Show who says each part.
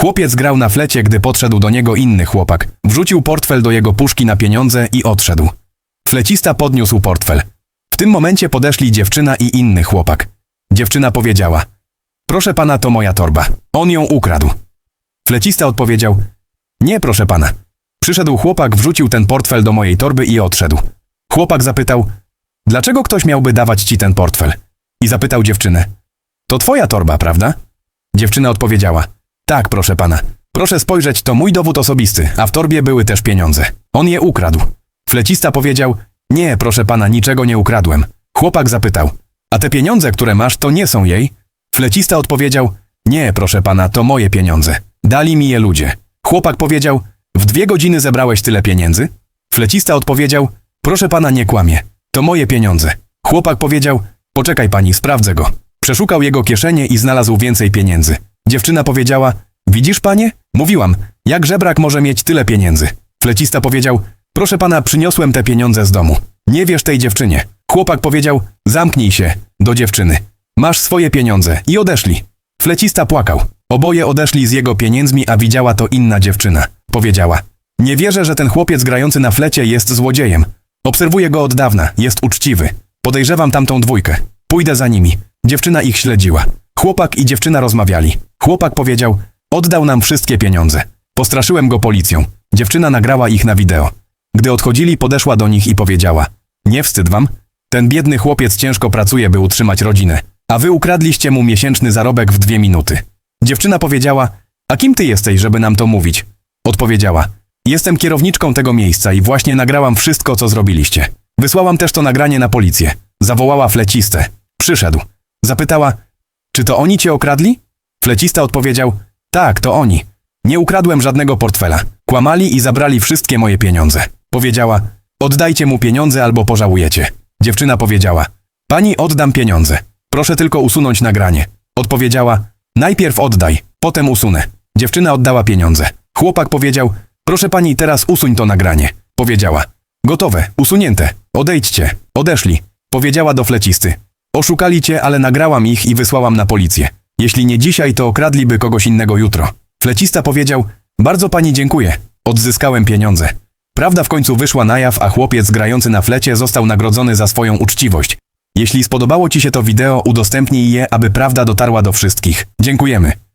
Speaker 1: Chłopiec grał na flecie, gdy podszedł do niego inny chłopak. Wrzucił portfel do jego puszki na pieniądze i odszedł. Flecista podniósł portfel. W tym momencie podeszli dziewczyna i inny chłopak. Dziewczyna powiedziała: Proszę pana, to moja torba. On ją ukradł. Flecista odpowiedział: Nie, proszę pana. Przyszedł chłopak, wrzucił ten portfel do mojej torby i odszedł. Chłopak zapytał: Dlaczego ktoś miałby dawać ci ten portfel? I zapytał dziewczynę: To twoja torba, prawda? Dziewczyna odpowiedziała: Tak, proszę pana. Proszę spojrzeć, to mój dowód osobisty, a w torbie były też pieniądze. On je ukradł. Flecista powiedział: Nie, proszę pana, niczego nie ukradłem. Chłopak zapytał: A te pieniądze, które masz, to nie są jej? Flecista odpowiedział: Nie, proszę pana, to moje pieniądze. Dali mi je ludzie. Chłopak powiedział: W dwie godziny zebrałeś tyle pieniędzy? Flecista odpowiedział: Proszę pana, nie kłamie. To moje pieniądze. Chłopak powiedział: Poczekaj pani, sprawdzę go. Przeszukał jego kieszenie i znalazł więcej pieniędzy. Dziewczyna powiedziała: Widzisz panie? Mówiłam, jak żebrak może mieć tyle pieniędzy? Flecista powiedział: Proszę pana, przyniosłem te pieniądze z domu. Nie wierz tej dziewczynie. Chłopak powiedział: Zamknij się, do dziewczyny. Masz swoje pieniądze i odeszli. Flecista płakał. Oboje odeszli z jego pieniędzmi, a widziała to inna dziewczyna. Powiedziała: Nie wierzę, że ten chłopiec grający na flecie jest złodziejem. Obserwuję go od dawna, jest uczciwy. Podejrzewam tamtą dwójkę. Pójdę za nimi. Dziewczyna ich śledziła. Chłopak i dziewczyna rozmawiali. Chłopak powiedział: Oddał nam wszystkie pieniądze. Postraszyłem go policją. Dziewczyna nagrała ich na wideo. Gdy odchodzili, podeszła do nich i powiedziała: Nie wstyd wam? Ten biedny chłopiec ciężko pracuje, by utrzymać rodzinę, a wy ukradliście mu miesięczny zarobek w dwie minuty. Dziewczyna powiedziała: A kim ty jesteś, żeby nam to mówić? Odpowiedziała: Jestem kierowniczką tego miejsca i właśnie nagrałam wszystko, co zrobiliście. Wysłałam też to nagranie na policję. Zawołała flecistę. Przyszedł. Zapytała: Czy to oni cię okradli? Flecista odpowiedział: Tak, to oni. Nie ukradłem żadnego portfela. Kłamali i zabrali wszystkie moje pieniądze. Powiedziała: Oddajcie mu pieniądze albo pożałujecie. Dziewczyna powiedziała: Pani oddam pieniądze. Proszę tylko usunąć nagranie. Odpowiedziała: Najpierw oddaj, potem usunę. Dziewczyna oddała pieniądze. Chłopak powiedział: Proszę pani, teraz usuń to nagranie. Powiedziała: Gotowe, usunięte. Odejdźcie. Odeszli. Powiedziała do flecisty: Oszukali cię, ale nagrałam ich i wysłałam na policję. Jeśli nie dzisiaj, to okradliby kogoś innego jutro. Flecista powiedział: Bardzo pani dziękuję. Odzyskałem pieniądze. Prawda w końcu wyszła na jaw, a chłopiec grający na flecie został nagrodzony za swoją uczciwość. Jeśli spodobało Ci się to wideo, udostępnij je, aby prawda dotarła do wszystkich. Dziękujemy.